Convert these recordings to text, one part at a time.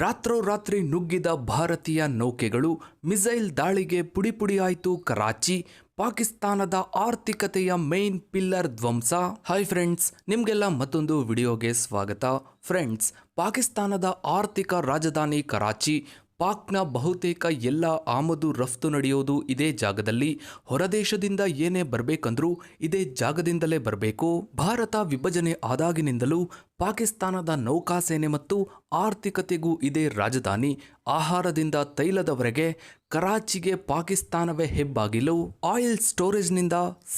ರಾತ್ರೋರಾತ್ರಿ ನುಗ್ಗಿದ ಭಾರತೀಯ ನೌಕೆಗಳು ಮಿಸೈಲ್ ದಾಳಿಗೆ ಪುಡಿಪುಡಿಯಾಯಿತು ಕರಾಚಿ, ಪಾಕಿಸ್ತಾನದ ಆರ್ಥಿಕತೆಯ ಮೇನ್ ಪಿಲ್ಲರ್ ಧ್ವಂಸ. ಹೈ ಫ್ರೆಂಡ್ಸ್ ನಿಮಗೆಲ್ಲ ಮತ್ತೊಂದು ವಿಡಿಯೋಗೆ ಸ್ವಾಗತ. ಫ್ರೆಂಡ್ಸ್ ಪಾಕಿಸ್ತಾನದ ಆರ್ಥಿಕ ರಾಜಧಾನಿ ಕರಾಚಿ, ಪಾಕ್ನ ಬಹುತೇಕ ಎಲ್ಲ ಆಮದು ರಫ್ತು ನಡೆಯೋದು ಇದೇ ಜಾಗದಲ್ಲಿ, ಹೊರದೇಶದಿಂದ ಏನೇ ಬರಬೇಕಂದ್ರೂ ಇದೇ ಜಾಗದಿಂದಲೇ ಬರಬೇಕು. ಭಾರತ ವಿಭಜನೆ ಆದಾಗಿನಿಂದಲೂ ಪಾಕಿಸ್ತಾನದ ನೌಕಾಸೇನೆ ಮತ್ತು ಆರ್ಥಿಕತೆಗೂ ಇದೇ ರಾಜಧಾನಿ. ಆಹಾರದಿಂದ ತೈಲದವರೆಗೆ ಕರಾಚಿಗೆ ಪಾಕಿಸ್ತಾನವೇ ಹೆಬ್ಬಾಗಿಲು. ಆಯಿಲ್ ಸ್ಟೋರೇಜ್ನಿಂದ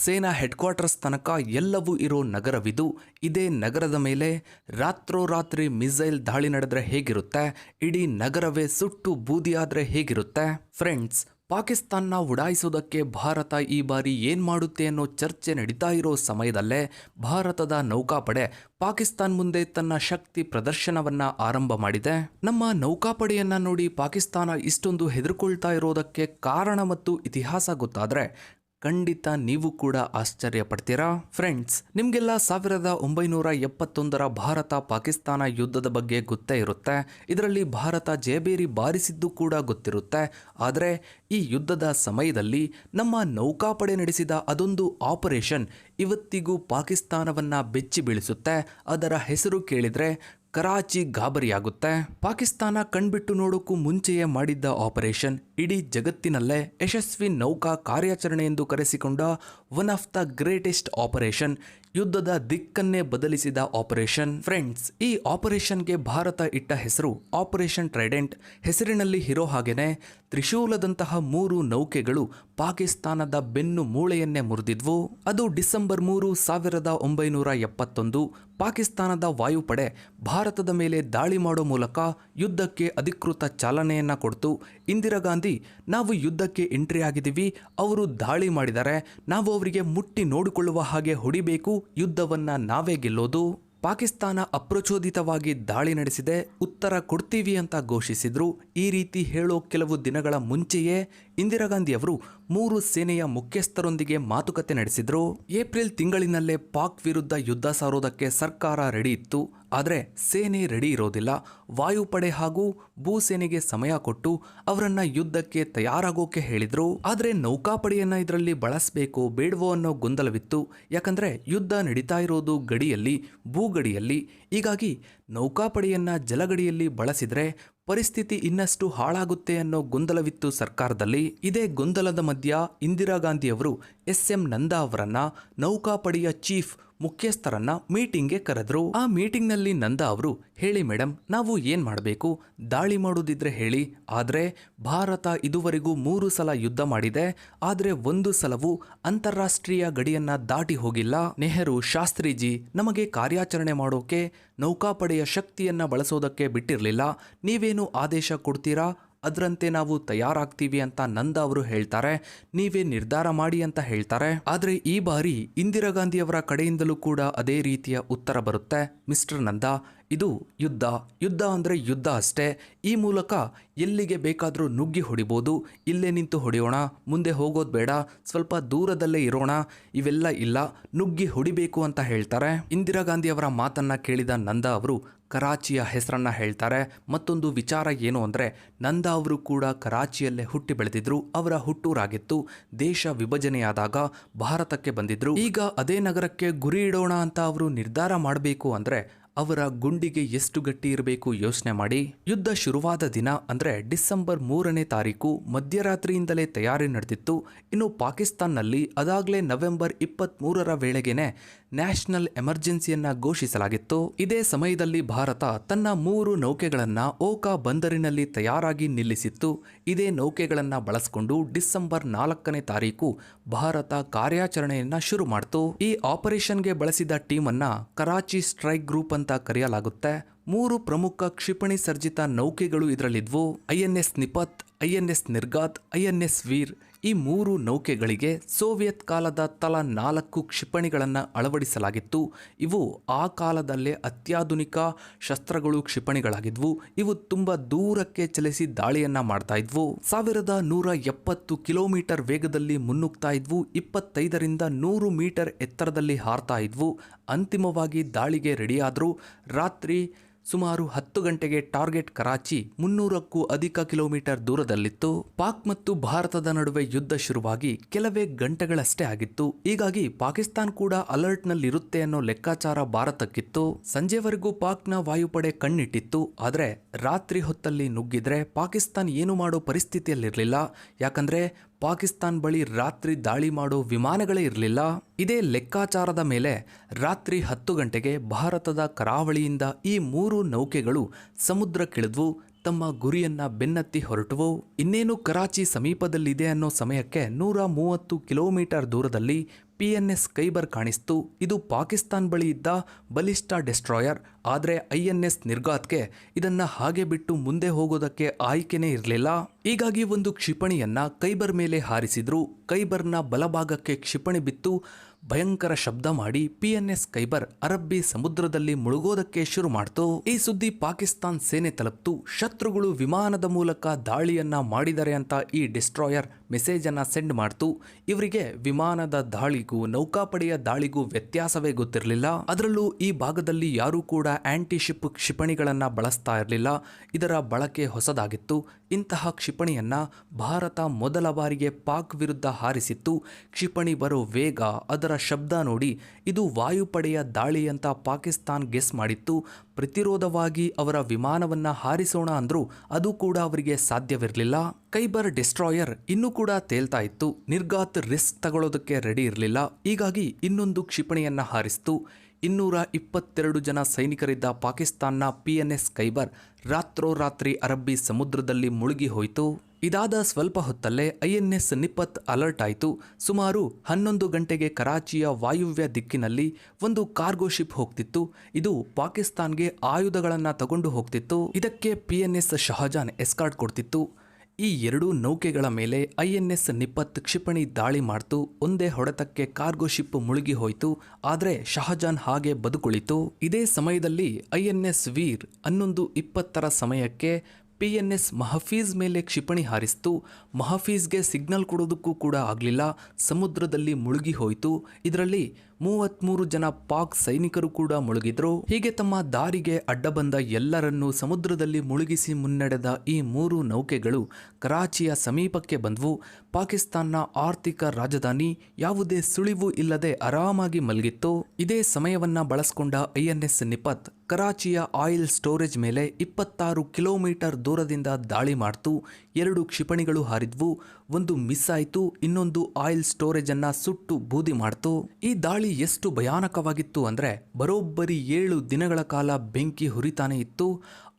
ಸೇನಾ ಹೆಡ್ ಕ್ವಾರ್ಟರ್ಸ್ ತನಕ ಎಲ್ಲವೂ ಇರೋ ನಗರವಿದು. ಇದೇ ನಗರದ ಮೇಲೆ ರಾತ್ರೋರಾತ್ರಿ ಮಿಸೈಲ್ ದಾಳಿ ನಡೆದ್ರೆ ಹೇಗಿರುತ್ತೆ? ಇಡೀ ನಗರವೇ ಸುಟ್ಟು ಬೂದಿಯಾದರೆ ಹೇಗಿರುತ್ತೆ? ಫ್ರೆಂಡ್ಸ್ ಪಾಕಿಸ್ತಾನ ಉಡಾಯಿಸೋದಕ್ಕೆ ಭಾರತ ಈ ಬಾರಿ ಏನು ಮಾಡುತ್ತೆ ಅನ್ನೋ ಚರ್ಚೆ ನಡೀತಾ ಇರೋ ಸಮಯದಲ್ಲೇ ಭಾರತದ ನೌಕಾಪಡೆ ಪಾಕಿಸ್ತಾನ್ ಮುಂದೆ ತನ್ನ ಶಕ್ತಿ ಪ್ರದರ್ಶನವನ್ನ ಆರಂಭ ಮಾಡಿದೆ. ನಮ್ಮ ನೌಕಾಪಡೆಯನ್ನ ನೋಡಿ ಪಾಕಿಸ್ತಾನ ಇಷ್ಟೊಂದು ಹೆದರ್ಕೊಳ್ತಾ ಇರೋದಕ್ಕೆ ಕಾರಣ ಮತ್ತು ಇತಿಹಾಸ ಗೊತ್ತಾದ್ರೆ ಖಂಡಿತ ನೀವು ಕೂಡ ಆಶ್ಚರ್ಯ ಪಡ್ತೀರಾ ಫ್ರೆಂಡ್ಸ್ ನಿಮ್ಗೆಲ್ಲ ಸಾವಿರದ ಒಂಬೈನೂರ ಎಪ್ಪತ್ತೊಂದರ ಭಾರತ ಪಾಕಿಸ್ತಾನ ಯುದ್ಧದ ಬಗ್ಗೆ ಗೊತ್ತೇ ಇರುತ್ತೆ. ಇದರಲ್ಲಿ ಭಾರತ ಜೇಬೇರಿ ಬಾರಿಸಿದ್ದು ಕೂಡ ಗೊತ್ತಿರುತ್ತೆ. ಆದರೆ ಈ ಯುದ್ಧದ ಸಮಯದಲ್ಲಿ ನಮ್ಮ ನೌಕಾಪಡೆ ನಡೆಸಿದ ಅದೊಂದು ಆಪರೇಷನ್ ಇವತ್ತಿಗೂ ಪಾಕಿಸ್ತಾನವನ್ನ ಬೆಚ್ಚಿ ಬೀಳಿಸುತ್ತೆ ಅದರ ಹೆಸರು ಕೇಳಿದ್ರೆ ಕರಾಚಿ ಗಾಬರಿಯಾಗುತ್ತೆ. ಪಾಕಿಸ್ತಾನ ಕಣ್ಬಿಟ್ಟು ನೋಡೋಕ್ಕೂ ಮುಂಚೆಯೇ ಮಾಡಿದ್ದ ಆಪರೇಷನ್ ಇಡೀ ಜಗತ್ತಿನಲ್ಲೇ ಯಶಸ್ವಿ ನೌಕಾ ಕಾರ್ಯಾಚರಣೆ ಎಂದು ಕರೆಸಿಕೊಂಡ one of the greatest operation ಯುದ್ಧದ ದಿಕ್ಕನ್ನೇ ಬದಲಿಸಿದ ಆಪರೇಷನ್ ಫ್ರೆಂಡ್ಸ್ ಈ ಆಪರೇಷನ್ಗೆ ಭಾರತ ಇಟ್ಟ ಹೆಸರು ಆಪರೇಷನ್ ಟ್ರೈಡೆಂಟ್ ಹೆಸರಿನಲ್ಲಿ ಇರೋ ಹಾಗೇನೆ ತ್ರಿಶೂಲದಂತಹ ಮೂರು ನೌಕೆಗಳು ಪಾಕಿಸ್ತಾನದ ಬೆನ್ನು ಮೂಳೆಯನ್ನೇ ಮುರಿದಿದ್ವು. ಅದು ಡಿಸೆಂಬರ್ ಮೂರು ಸಾವಿರದ ಒಂಬೈನೂರ ಎಪ್ಪತ್ತೊಂದು ಪಾಕಿಸ್ತಾನದ ವಾಯುಪಡೆ ಭಾರತದ ಮೇಲೆ ದಾಳಿ ಮಾಡೋ ಮೂಲಕ ಯುದ್ಧಕ್ಕೆ ಅಧಿಕೃತ ಚಾಲನೆಯನ್ನ ಕೊಡ್ತು. ಇಂದಿರಾ ಗಾಂಧಿ, ನಾವು ಯುದ್ಧಕ್ಕೆ ಎಂಟ್ರಿ ಆಗಿದ್ದೀವಿ, ಅವರು ದಾಳಿ ಮಾಡಿದರೆ ನಾವು ಅವರಿಗೆ ಮುಟ್ಟಿ ನೋಡಿಕೊಳ್ಳುವ ಹಾಗೆ ಹೊಡಿಬೇಕು ಯುದ್ಧವನ್ನ ನಾವೇ ಗೆಲ್ಲೋದು, ಪಾಕಿಸ್ತಾನ ಅಪ್ರಚೋದಿತವಾಗಿ ದಾಳಿ ನಡೆಸಿದೆ, ಉತ್ತರ ಕೊಡ್ತೀವಿ ಅಂತ ಘೋಷಿಸಿದ್ರು. ಈ ರೀತಿ ಹೇಳೋ ಕೆಲವು ದಿನಗಳ ಮುಂಚೆಯೇ ಇಂದಿರಾ ಗಾಂಧಿ ಅವರು ಮೂರು ಸೇನೆಯ ಮುಖ್ಯಸ್ಥರೊಂದಿಗೆ ಮಾತುಕತೆ ನಡೆಸಿದ್ರು. ಏಪ್ರಿಲ್ ತಿಂಗಳಿನಲ್ಲೇ ಪಾಕ್ ವಿರುದ್ಧ ಯುದ್ಧ ಸಾರೋದಕ್ಕೆ ಸರ್ಕಾರ ರೆಡಿ ಇತ್ತು. ಆದರೆ ಸೇನೆ ರೆಡಿ ಇರೋದಿಲ್ಲ. ವಾಯುಪಡೆ ಹಾಗೂ ಭೂಸೇನೆಗೆ ಸಮಯ ಕೊಟ್ಟು ಅವರನ್ನ ಯುದ್ಧಕ್ಕೆ ತಯಾರಾಗೋಕೆ ಹೇಳಿದ್ರು. ಆದರೆ ನೌಕಾಪಡೆಯನ್ನ ಇದರಲ್ಲಿ ಬಳಸಬೇಕು ಬೇಡವೋ ಅನ್ನೋ ಗೊಂದಲವಿತ್ತು. ಯಾಕಂದ್ರೆ ಯುದ್ಧ ನಡೀತಾ ಇರೋದು ಗಡಿಯಲ್ಲಿ, ಭೂಗಡಿಯಲ್ಲಿ. ಹೀಗಾಗಿ ನೌಕಾಪಡೆಯನ್ನ ಜಲಗಡಿಯಲ್ಲಿ ಬಳಸಿದ್ರೆ ಪರಿಸ್ಥಿತಿ ಇನ್ನಷ್ಟು ಹಾಳಾಗುತ್ತೆ ಅನ್ನೋ ಗೊಂದಲವಿತ್ತು ಸರ್ಕಾರದಲ್ಲಿ. ಇದೇ ಗೊಂದಲದ ಮಧ್ಯ ಇಂದಿರಾ ಗಾಂಧಿ ಅವರು ಎಸ್ ಎಂ ನಂದಾ ಅವರನ್ನ ನೌಕಾಪಡೆಯ ಚೀಫ್ ಮುಖ್ಯಸ್ಥರನ್ನ ಮೀಟಿಂಗ್ಗೆ ಕರೆದ್ರು. ಆ ಮೀಟಿಂಗ್ನಲ್ಲಿ ನಂದಾ ಅವರು, ಹೇಳಿ ಮೇಡಮ್ ನಾವು ಏನ್ ಮಾಡಬೇಕು? ದಾಳಿ ಮಾಡೋದಿದ್ರೆ ಹೇಳಿ. ಆದ್ರೆ ಭಾರತ ಇದುವರೆಗೂ ಮೂರು ಸಲ ಯುದ್ಧ ಮಾಡಿದೆ. ಆದ್ರೆ ಒಂದು ಸಲವೂ ಅಂತಾರಾಷ್ಟ್ರೀಯ ಗಡಿಯನ್ನ ದಾಟಿ ಹೋಗಿಲ್ಲ. ನೆಹರು, ಶಾಸ್ತ್ರಿಜಿ, ನಮಗೆ ಕಾರ್ಯಾಚರಣೆ ಮಾಡೋಕೆ, ನೌಕಾಪಡೆಯ ಶಕ್ತಿಯನ್ನ ಬಳಸೋದಕ್ಕೆ ಬಿಟ್ಟಿರಲಿಲ್ಲ. ನೀವೇನು ಆದೇಶ ಕೊಡ್ತೀರಾ? ಅದರಂತೆ ನಾವು ತಯಾರಾಗ್ತೀವಿ ಅಂತ ನಂದ ಅವರು ಹೇಳ್ತಾರೆ. ನೀವೇ ನಿರ್ಧಾರ ಮಾಡಿ ಅಂತ ಹೇಳ್ತಾರೆ. ಆದರೆ ಈ ಬಾರಿ ಇಂದಿರಾ ಗಾಂಧಿಯವರ ಕಡೆಯಿಂದಲೂ ಕೂಡ ಅದೇ ರೀತಿಯ ಉತ್ತರ ಬರುತ್ತೆ. ಮಿಸ್ಟರ್ ನಂದ ಇದು ಯುದ್ಧ. ಯುದ್ಧ ಅಂದರೆ ಯುದ್ಧ ಅಷ್ಟೇ. ಈ ಮೂಲಕ ಎಲ್ಲಿಗೆ ಬೇಕಾದರೂ ನುಗ್ಗಿ ಹೊಡಿಬೋದು. ಇಲ್ಲೇ ನಿಂತು ಹೊಡೆಯೋಣ. ಮುಂದೆ ಹೋಗೋದು ಬೇಡ. ಸ್ವಲ್ಪ ದೂರದಲ್ಲೇ ಇರೋಣ. ಇವೆಲ್ಲ ಇಲ್ಲ. ನುಗ್ಗಿ ಹೊಡಿಬೇಕು ಅಂತ ಹೇಳ್ತಾರೆ. ಇಂದಿರಾ ಗಾಂಧಿಯವರ ಮಾತನ್ನು ಕೇಳಿದ ನಂದ ಅವರು ಕರಾಚಿಯ ಹೆಸರನ್ನ ಹೇಳ್ತಾರೆ. ಮತ್ತೊಂದು ವಿಚಾರ ಏನು ಅಂದರೆ, ನಂದ ಅವರು ಕೂಡ ಕರಾಚಿಯಲ್ಲೇ ಹುಟ್ಟಿ ಬೆಳೆದಿದ್ರು. ಅವರ ಹುಟ್ಟೂರಾಗಿತ್ತು. ದೇಶ ವಿಭಜನೆಯಾದಾಗ ಭಾರತಕ್ಕೆ ಬಂದಿದ್ರು. ಈಗ ಅದೇ ನಗರಕ್ಕೆ ಗುರಿ ಇಡೋಣ ಅಂತ ಅವರು ನಿರ್ಧಾರ ಮಾಡಬೇಕು ಅಂದರೆ ಅವರ ಗುಂಡಿಗೆ ಎಷ್ಟು ಗಟ್ಟಿ ಇರಬೇಕು ಯೋಚನೆ ಮಾಡಿ ಯುದ್ಧ ಶುರುವಾದ ದಿನ ಅಂದ್ರೆ ಡಿಸೆಂಬರ್ ಮೂರನೇ ತಾರೀಕು ಮಧ್ಯರಾತ್ರಿಯಿಂದಲೇ ತಯಾರಿ ನಡೆದಿತ್ತು. ಇನ್ನು ಪಾಕಿಸ್ತಾನ್ನಲ್ಲಿ ಅದಾಗಲೇ ನವೆಂಬರ್ ಇಪ್ಪತ್ತ್ ಮೂರರ ವೇಳೆಗೆನೆ ನ್ಯಾಷನಲ್ ಎಮರ್ಜೆನ್ಸಿಯನ್ನ ಘೋಷಿಸಲಾಗಿತ್ತು. ಇದೇ ಸಮಯದಲ್ಲಿ ಭಾರತ ತನ್ನ ಮೂರು ನೌಕೆಗಳನ್ನ ಓಕಾ ಬಂದರಿನಲ್ಲಿ ತಯಾರಾಗಿ ನಿಲ್ಲಿಸಿತ್ತು. ಇದೇ ನೌಕೆಗಳನ್ನ ಬಳಸಿಕೊಂಡು ಡಿಸೆಂಬರ್ ನಾಲ್ಕನೇ ತಾರೀಕು ಭಾರತ ಕಾರ್ಯಾಚರಣೆಯನ್ನ ಶುರು ಮಾಡಿತು. ಈ ಆಪರೇಷನ್ಗೆ ಬಳಸಿದ ಟೀಮನ್ನ ಕರಾಚಿ ಸ್ಟ್ರೈಕ್ ಗ್ರೂಪ್ ಅಂತ ಕರೆಯಲಾಗುತ್ತೆ. ಮೂರು ಪ್ರಮುಖ ಕ್ಷಿಪಣಿ ಸರ್ಜಿತ ನೌಕೆಗಳು ಇದರಲ್ಲಿದ್ವು. I N S Nipat I N S Nirghat, I N S Veer ಈ ಮೂರು ನೌಕೆಗಳಿಗೆ ಸೋವಿಯತ್ ಕಾಲದ ತಲಾ ನಾಲ್ಕು ಕ್ಷಿಪಣಿಗಳನ್ನು ಅಳವಡಿಸಲಾಗಿತ್ತು. ಇವು ಆ ಕಾಲದಲ್ಲೇ ಅತ್ಯಾಧುನಿಕ ಶಸ್ತ್ರಗಳು ಕ್ಷಿಪಣಿಗಳಾಗಿದ್ವು. ಇವು ತುಂಬ ದೂರಕ್ಕೆ ಚಲಿಸಿ ದಾಳಿಯನ್ನು ಮಾಡ್ತಾ ಇದ್ವು. ಸಾವಿರದ ನೂರ ಎಪ್ಪತ್ತು ಕಿಲೋಮೀಟರ್ ವೇಗದಲ್ಲಿ ಮುನ್ನುಗ್ತಾ ಇದ್ವು. ಇಪ್ಪತ್ತೈದರಿಂದ ನೂರು ಮೀಟರ್ ಎತ್ತರದಲ್ಲಿ ಹಾರ್ತಾ ಇದ್ವು. ಅಂತಿಮವಾಗಿ ದಾಳಿಗೆ ರೆಡಿಯಾದರೂ. ರಾತ್ರಿ ಸುಮಾರು ಹತ್ತು ಗಂಟೆಗೆ ಟಾರ್ಗೆಟ್ ಕರಾಚಿ ಮುನ್ನೂರಕ್ಕೂ ಅಧಿಕ ಕಿಲೋಮೀಟರ್ ದೂರದಲ್ಲಿತ್ತು. ಪಾಕ್ ಮತ್ತು ಭಾರತದ ನಡುವೆ ಯುದ್ಧ ಶುರುವಾಗಿ ಕೆಲವೇ ಗಂಟೆಗಳಷ್ಟೇ ಆಗಿತ್ತು. ಹೀಗಾಗಿ ಪಾಕಿಸ್ತಾನ್ ಕೂಡ ಅಲರ್ಟ್ನಲ್ಲಿರುತ್ತೆ ಅನ್ನೋ ಲೆಕ್ಕಾಚಾರ ಭಾರತಕ್ಕಿತ್ತು. ಸಂಜೆವರೆಗೂ ಪಾಕ್ನ ವಾಯುಪಡೆ ಕಣ್ಣಿಟ್ಟಿತ್ತು. ಆದರೆ ರಾತ್ರಿ ಹೊತ್ತಲ್ಲಿ ನುಗ್ಗಿದ್ರೆ ಪಾಕಿಸ್ತಾನ್ ಏನು ಮಾಡೋ ಪರಿಸ್ಥಿತಿಯಲ್ಲಿರಲಿಲ್ಲ. ಯಾಕಂದ್ರೆ ಪಾಕಿಸ್ತಾನ್ ಬಳಿ ರಾತ್ರಿ ದಾಳಿ ಮಾಡೋ ವಿಮಾನಗಳೇ ಇರಲಿಲ್ಲ. ಇದೇ ಲೆಕ್ಕಾಚಾರದ ಮೇಲೆ ರಾತ್ರಿ ಹತ್ತು ಗಂಟೆಗೆ ಭಾರತದ ಕರಾವಳಿಯಿಂದ ಈ ಮೂರು ನೌಕೆಗಳು ಸಮುದ್ರಕ್ಕಿಳಿದ್ವು ತಮ್ಮ ಗುರಿಯನ್ನ ಬೆನ್ನತ್ತಿ ಹೊರಟುವು? ಇನ್ನೇನು ಕರಾಚಿ ಸಮೀಪದಲ್ಲಿದೆ ಅನ್ನೋ ಸಮಯಕ್ಕೆ ನೂರ ಮೂವತ್ತು ಕಿಲೋಮೀಟರ್ ದೂರದಲ್ಲಿ ಪಿಎನ್ಎಸ್ ಕೈಬರ್ ಕಾಣಿಸ್ತು. ಇದು ಪಾಕಿಸ್ತಾನ್ ಬಳಿ ಇದ್ದ ಬಲಿಷ್ಠ ಡೆಸ್ಟ್ರಾಯರ್. ಆದರೆ ಐಎನ್ಎಸ್ ನಿರ್ಗಾತ್ಗೆ ಇದನ್ನ ಹಾಗೆ ಬಿಟ್ಟು ಮುಂದೆ ಹೋಗೋದಕ್ಕೆ ಆಯ್ಕೆನೇ ಇರಲಿಲ್ಲ. ಹೀಗಾಗಿ ಒಂದು ಕ್ಷಿಪಣಿಯನ್ನ ಕೈಬರ್ ಮೇಲೆ ಹಾರಿಸಿದ್ರು. ಕೈಬರ್ನ ಬಲಭಾಗಕ್ಕೆ ಕ್ಷಿಪಣಿ ಬಿತ್ತು. ಭಯಂಕರ ಶಬ್ದ ಮಾಡಿ ಪಿಎನ್ಎಸ್ ಕೈಬರ್ ಅರಬ್ಬಿ ಸಮುದ್ರದಲ್ಲಿ ಮುಳುಗೋದಕ್ಕೆ ಶುರು ಮಾಡ್ತು. ಈ ಸುದ್ದಿ ಪಾಕಿಸ್ತಾನ್ ಸೇನೆ ತಲುಪ್ತು. ಶತ್ರುಗಳು ವಿಮಾನದ ಮೂಲಕ ದಾಳಿಯನ್ನ ಮಾಡಿದರೆ ಅಂತ ಈ ಡಿಸ್ಟ್ರಾಯರ್ ಮೆಸೇಜ್ ಅನ್ನ ಸೆಂಡ್ ಮಾಡ್ತು. ಇವರಿಗೆ ವಿಮಾನದ ದಾಳಿಗೂ, ನೌಕಾಪಡೆಯ ದಾಳಿಗೂ ವ್ಯತ್ಯಾಸವೇ ಗೊತ್ತಿರಲಿಲ್ಲ. ಅದರಲ್ಲೂ ಈ ಭಾಗದಲ್ಲಿ ಯಾರೂ ಕೂಡ ಆಂಟಿ ಶಿಪ್ ಕ್ಷಿಪಣಿಗಳನ್ನ ಬಳಸ್ತಾ ಇರಲಿಲ್ಲ. ಇದರ ಬಳಕೆ ಹೊಸದಾಗಿತ್ತು. ಇಂತಹ ಕ್ಷಿಪಣಿಯನ್ನು ಭಾರತ ಮೊದಲ ಬಾರಿಗೆ ಪಾಕ್ ವಿರುದ್ಧ ಹಾರಿಸಿತ್ತು. ಕ್ಷಿಪಣಿ ಬರೋ ವೇಗ ಅದರ ಶಬ್ದ ನೋಡಿ ಇದು ವಾಯುಪಡೆಯ ದಾಳಿ ಅಂತ ಪಾಕಿಸ್ತಾನ್ ಗೆಸ್ ಮಾಡಿತ್ತು. ಪ್ರತಿರೋಧವಾಗಿ ಅವರ ವಿಮಾನವನ್ನು ಹಾರಿಸೋಣ ಅಂದರೂ ಅದು ಕೂಡ ಅವರಿಗೆ ಸಾಧ್ಯವಿರಲಿಲ್ಲ. ಕೈಬರ್ ಡಿಸ್ಟ್ರಾಯರ್ ಇನ್ನೂ ಕೂಡ ತೇಲ್ತಾ ಇತ್ತು. ನಿರ್ಗಾತ್ ರಿಸ್ಕ್ ತಗೊಳ್ಳೋದಕ್ಕೆ ರೆಡಿ ಇರಲಿಲ್ಲ. ಹೀಗಾಗಿ ಇನ್ನೊಂದು ಕ್ಷಿಪಣಿಯನ್ನು ಹಾರಿಸಿತು. ಇನ್ನೂರ ಇಪ್ಪತ್ತೆರಡು ಜನ ಸೈನಿಕರಿದ್ದ ಪಾಕಿಸ್ತಾನ್ನ ಪಿಎನ್ಎಸ್ ಕೈಬರ್ ರಾತ್ರೋರಾತ್ರಿ ಅರಬ್ಬಿ ಸಮುದ್ರದಲ್ಲಿ ಮುಳುಗಿ ಹೋಯಿತು. ಇದಾದ ಸ್ವಲ್ಪ ಹೊತ್ತಲ್ಲೇ ಐಎನ್ಎಸ್ ನಿಪತ್ ಅಲರ್ಟ್ ಆಯಿತು. ಸುಮಾರು ಹನ್ನೊಂದು ಗಂಟೆಗೆ ಕರಾಚಿಯ ವಾಯುವ್ಯ ದಿಕ್ಕಿನಲ್ಲಿ ಒಂದು ಕಾರ್ಗೋ ಶಿಪ್ ಹೋಗ್ತಿತ್ತು. ಇದು ಪಾಕಿಸ್ತಾನ್ಗೆ ಆಯುಧಗಳನ್ನು ತಗೊಂಡು ಹೋಗ್ತಿತ್ತು. ಇದಕ್ಕೆ ಪಿಎನ್ಎಸ್ ಶಹಜಾನ್ ಎಸ್ಕಾರ್ಟ್ ಕೊಡ್ತಿತ್ತು. ಈ ಎರಡೂ ನೌಕೆಗಳ ಮೇಲೆ ಐಎನ್ಎಸ್ ನಿಪ್ಪತ್ ಕ್ಷಿಪಣಿ ದಾಳಿ ಮಾಡ್ತು. ಒಂದೇ ಹೊಡೆತಕ್ಕೆ ಕಾರ್ಗೋ ಶಿಪ್ ಮುಳುಗಿ ಹೋಯಿತು. ಆದರೆ ಶಹಜಾನ್ ಹಾಗೆ ಬದುಕುಳಿತು. ಇದೇ ಸಮಯದಲ್ಲಿ ಐಎನ್ಎಸ್ ವೀರ್ ಹನ್ನೊಂದು ಇಪ್ಪತ್ತರ ಸಮಯಕ್ಕೆ ಪಿಎನ್ಎಸ್ ಮಹಫೀಜ್ ಮೇಲೆ ಕ್ಷಿಪಣಿ ಹಾರಿಸ್ತು. ಮಹಫೀಜ್ಗೆ ಸಿಗ್ನಲ್ ಕೊಡೋದಕ್ಕೂ ಕೂಡ ಆಗಲಿಲ್ಲ. ಸಮುದ್ರದಲ್ಲಿ ಮುಳುಗಿ ಹೋಯಿತು. ಇದರಲ್ಲಿ ಮೂವತ್ಮೂರು ಜನ ಪಾಕ್ ಸೈನಿಕರು ಕೂಡ ಮುಳುಗಿದ್ರು. ಹೀಗೆ ತಮ್ಮ ದಾರಿಗೆ ಅಡ್ಡ ಬಂದ ಎಲ್ಲರನ್ನೂ ಸಮುದ್ರದಲ್ಲಿ ಮುಳುಗಿಸಿ ಮುನ್ನಡೆದ ಈ ಮೂರು ನೌಕೆಗಳು ಕರಾಚಿಯ ಸಮೀಪಕ್ಕೆ ಬಂದ್ವು. ಪಾಕಿಸ್ತಾನ್ನ ಆರ್ಥಿಕ ರಾಜಧಾನಿ ಯಾವುದೇ ಸುಳಿವು ಇಲ್ಲದೆ ಆರಾಮಾಗಿ ಮಲಗಿತ್ತು. ಇದೇ ಸಮಯವನ್ನ ಬಳಸಿಕೊಂಡ ಐಎನ್ಎಸ್ ನಿಪತ್ ಕರಾಚಿಯ ಆಯಿಲ್ ಸ್ಟೋರೇಜ್ ಮೇಲೆ ಇಪ್ಪತ್ತಾರು ಕಿಲೋಮೀಟರ್ ದೂರದಿಂದ ದಾಳಿ ಮಾಡ್ತು. ಎರಡು ಕ್ಷಿಪಣಿಗಳು ಹಾರಿದ್ವು. ಒಂದು ಮಿಸ್ ಆಯಿತು, ಇನ್ನೊಂದು ಆಯಿಲ್ ಸ್ಟೋರೇಜ್ ಅನ್ನ ಸುಟ್ಟು ಬೂದಿ ಮಾಡ್ತು. ಈ ದಾಳಿ ಎಷ್ಟು ಭಯಾನಕವಾಗಿತ್ತು ಅಂದ್ರೆ ಬರೋಬ್ಬರಿ ಏಳು ದಿನಗಳ ಕಾಲ ಬೆಂಕಿ ಹುರಿತಾನೆ ಇತ್ತು.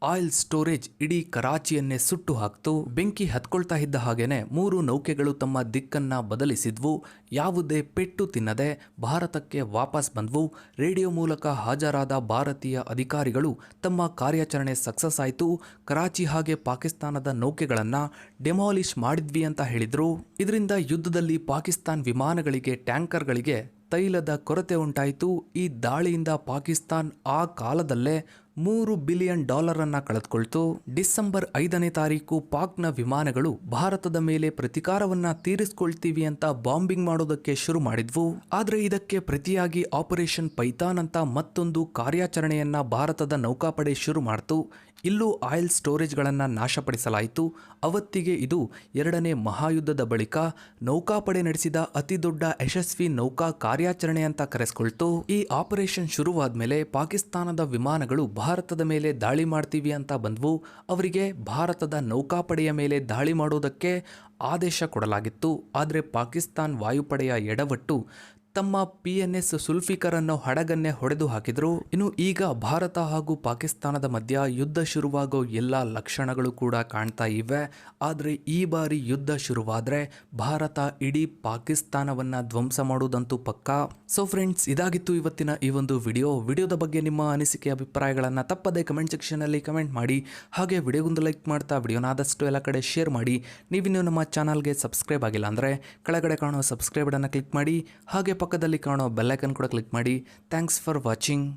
ಆಯಿಲ್ ಸ್ಟೋರೇಜ್ ಇಡೀ ಕರಾಚಿಯನ್ನೇ ಸುಟ್ಟು ಹಾಕ್ತು. ಬೆಂಕಿ ಹತ್ಕೊಳ್ತಾ ಇದ್ದ ಹಾಗೇನೆ ಮೂರು ನೌಕೆಗಳು ತಮ್ಮ ದಿಕ್ಕನ್ನ ಬದಲಿಸಿದ್ವು. ಯಾವುದೇ ಪೆಟ್ಟು ತಿನ್ನದೆ ಭಾರತಕ್ಕೆ ವಾಪಸ್ ಬಂದ್ವು. ರೇಡಿಯೋ ಮೂಲಕ ಹಾಜರಾದ ಭಾರತೀಯ ಅಧಿಕಾರಿಗಳು ತಮ್ಮ ಕಾರ್ಯಾಚರಣೆ ಸಕ್ಸಸ್ ಆಯಿತು. ಕರಾಚಿ ಹಾಗೆ ಪಾಕಿಸ್ತಾನದ ನೌಕೆಗಳನ್ನು ಡೆಮಾಲಿಷ್ ಮಾಡಿದ್ವಿ ಅಂತ ಹೇಳಿದರು. ಇದರಿಂದ ಯುದ್ಧದಲ್ಲಿ ಪಾಕಿಸ್ತಾನ್ ವಿಮಾನಗಳಿಗೆ, ಟ್ಯಾಂಕರ್ಗಳಿಗೆ ತೈಲದ ಕೊರತೆ ಉಂಟಾಯಿತು. ಈ ದಾಳಿಯಿಂದ ಪಾಕಿಸ್ತಾನ್ ಆ ಕಾಲದಲ್ಲೇ ಮೂರು ಬಿಲಿಯನ್ ಡಾಲರ್ ಅನ್ನ ಕಳೆದುಕೊಳ್ತು. ಡಿಸೆಂಬರ್ ಐದನೇ ತಾರೀಕು ಪಾಕ್ನ ವಿಮಾನಗಳು ಭಾರತದ ಮೇಲೆ ಪ್ರತಿಕಾರವನ್ನ ತೀರಿಸ್ಕೊಳ್ತೀವಿ ಅಂತ ಬಾಂಬಿಂಗ್ ಮಾಡೋದಕ್ಕೆ ಶುರು ಮಾಡಿದ್ವು. ಆದ್ರೆ ಇದಕ್ಕೆ ಪ್ರತಿಯಾಗಿ ಆಪರೇಷನ್ ಪೈಥಾನ್ ಅಂತ ಮತ್ತೊಂದು ಕಾರ್ಯಾಚರಣೆಯನ್ನ ಭಾರತದ ನೌಕಾಪಡೆ ಶುರು ಮಾಡ್ತು. ಇಲ್ಲೂ ಆಯಿಲ್ ಸ್ಟೋರೇಜ್ಗಳನ್ನು ನಾಶಪಡಿಸಲಾಯಿತು. ಅವತ್ತಿಗೆ ಇದು ಎರಡನೇ ಮಹಾಯುದ್ಧದ ಬಳಿಕ ನೌಕಾಪಡೆ ನಡೆಸಿದ ಅತಿದೊಡ್ಡ ಯಶಸ್ವಿ ನೌಕಾ ಕಾರ್ಯಾಚರಣೆ ಅಂತ ಕರೆಸ್ಕೊಳ್ತು. ಈ ಆಪರೇಷನ್ ಶುರುವಾದ ಮೇಲೆ ಪಾಕಿಸ್ತಾನದ ವಿಮಾನಗಳು ಭಾರತದ ಮೇಲೆ ದಾಳಿ ಮಾಡ್ತೀವಿ ಅಂತ ಬಂದವು. ಅವರಿಗೆ ಭಾರತದ ನೌಕಾಪಡೆಯ ಮೇಲೆ ದಾಳಿ ಮಾಡೋದಕ್ಕೆ ಆದೇಶ ಕೊಡಲಾಗಿತ್ತು. ಆದರೆ ಪಾಕಿಸ್ತಾನ್ ವಾಯುಪಡೆಯ ಎಡವಟ್ಟು ತಮ್ಮ ಪಿ ಎನ್ ಎಸ್ ಸುಲ್ಫಿಕರ್ ಅನ್ನೋ ಹಡಗನ್ನೇ ಹೊಡೆದು ಹಾಕಿದ್ರು. ಇನ್ನು ಈಗ ಭಾರತ ಹಾಗೂ ಪಾಕಿಸ್ತಾನದ ಮಧ್ಯ ಯುದ್ಧ ಶುರುವಾಗೋ ಎಲ್ಲ ಲಕ್ಷಣಗಳು ಕೂಡ ಕಾಣ್ತಾ ಇವೆ. ಆದರೆ ಈ ಬಾರಿ ಯುದ್ಧ ಶುರುವಾದ್ರೆ ಭಾರತ ಇಡೀ ಪಾಕಿಸ್ತಾನವನ್ನ ಧ್ವಂಸ ಮಾಡೋದಂತೂ ಪಕ್ಕಾ? ಸೊ ಫ್ರೆಂಡ್ಸ್ ಇದಾಗಿತ್ತು ಇವತ್ತಿನ ಈ ಒಂದು ವಿಡಿಯೋ. ವಿಡಿಯೋದ ಬಗ್ಗೆ ನಿಮ್ಮ ಅನಿಸಿಕೆ, ಅಭಿಪ್ರಾಯಗಳನ್ನು ತಪ್ಪದೆ ಕಮೆಂಟ್ ಸೆಕ್ಷನಲ್ಲಿ ಕಮೆಂಟ್ ಮಾಡಿ. ಹಾಗೆ ವಿಡಿಯೋಗೊಂದು ಲೈಕ್ ಮಾಡ್ತಾ ವಿಡಿಯೋನ ಆದಷ್ಟು ಎಲ್ಲ ಕಡೆ ಶೇರ್ ಮಾಡಿ. ನೀವಿನ್ನೂ ನಮ್ಮ ಚಾನಲ್ಗೆ ಸಬ್ಸ್ಕ್ರೈಬ್ ಆಗಿಲ್ಲ ಅಂದರೆ ಕೆಳಗಡೆ ಕಾಣೋ ಸಬ್ಸ್ಕ್ರೈಬ್ ಕ್ಲಿಕ್ ಮಾಡಿ. ಹಾಗೆ ಪಕ್ಕದಲ್ಲಿ ಕಾಣೋ ಬೆಲ್ಲೈಕನ್ ಕೂಡ ಕ್ಲಿಕ್ ಮಾಡಿ. Thanks for watching